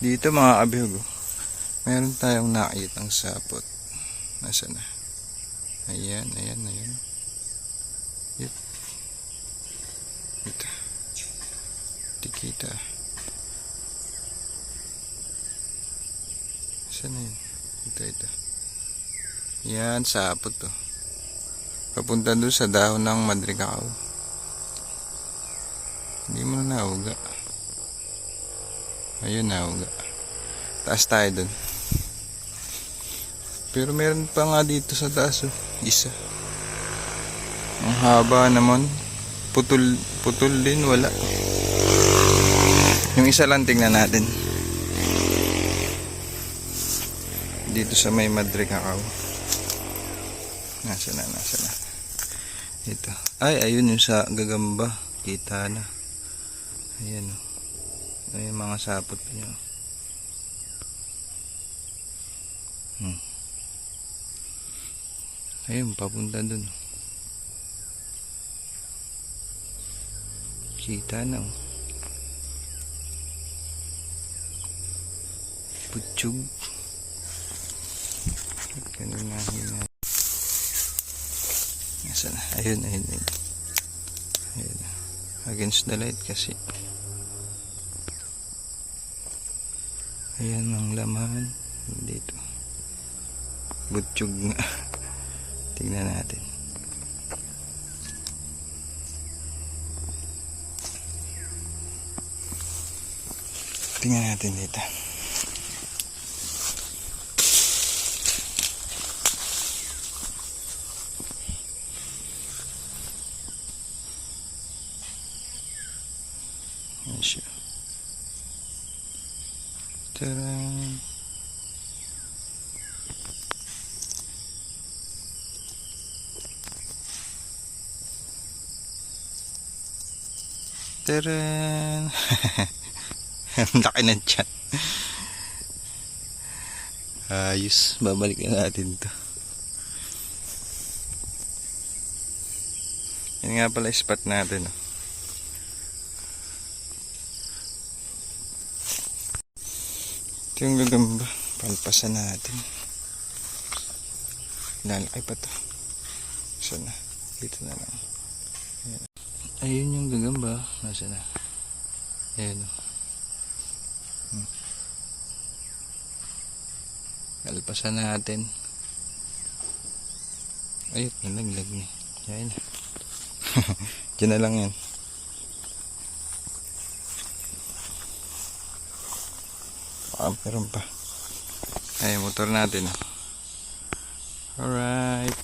Dito mga kabihog, oh, meron tayong nakitang sapot. Nasaan na? Ayan, ayan, ayan. Yep. Ito. Tikita. Saan na yun? Ito, ito. Yan, sapot to. Papunta doon sa dahon ng madrigao. Hindi mo na nauga. Ayun, nauga. Taas tayo dun. Pero meron pa nga dito sa taas, oh. Isa. Ang haba naman. Putol, putol din, wala. Yung isa lang tingnan natin. Dito sa may Madre Cacao. Nasa na, nasa na. Ito. Ay, ayun yung sa gagamba. Kita na. Ayan o. Ayun mga sapot niya. Hmm. Ayun, papunta dun. Kita na oh. Putsug. Ganun na hina. Nasaan na? Ayun, ayun, ayun. Ayun. Against the light kasi. Ayan ang laman. Dito. Butsyog nga. Tingnan natin. Tingnan natin dito. Ayan siya. Tadaan. Tadaan. Ang laki ng chat. Ayos. Babalik na natin to. Yan nga pala spot natin. Oh. Ito yung gagamba. Palpasan natin. Lalaki pa to. Saan na? Dito na lang. Ayan. Ayun yung gagamba. Nasa na? Ayan. Hmm. Palpasan natin. Ayun, nalaglag niya. Ayan. Diyan na lang yan. Ah, meron pa. Ay, motor natin. Alright.